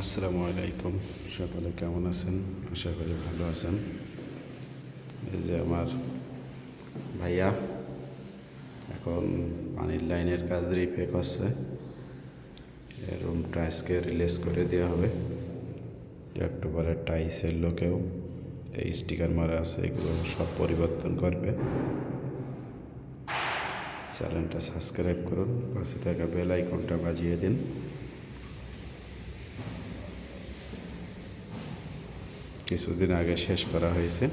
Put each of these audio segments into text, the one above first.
আসসালামু আলাইকুম। সকলে কেমন আছেন? আশা করি ভালো আছেন। এই যে আমার ভাইয়া এখন পানির লাইনের কাজ রিপে করছে। রুমটা আজকে রিলিজ করে দেওয়া হবে। একটু পরে টাইসের লোকেও এই স্টিকার মারা আছে, এগুলো সব পরিবর্তন করবে। চ্যানেলটা সাবস্ক্রাইব করুন, পাশে থাকা বেল আইকনটা বাজিয়ে দিন। কিছুদিন আগে শেষ করা হয়েছে।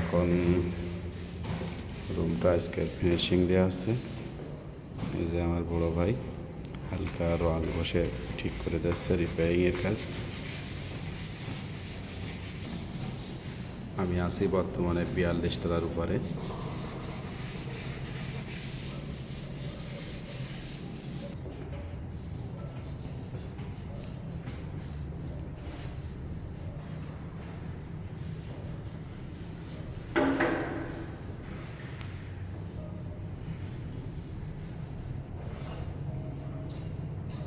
এখন রুমটা আজকে ফিনিশিং দেওয়া আছে এই যে আমার বড় ভাই, হালকা রং বসে ঠিক করে দিচ্ছে রিপেয়ারিংয়ের কাজ। আমি আছি বর্তমানে বিয়াল্লিশ তলার উপরে।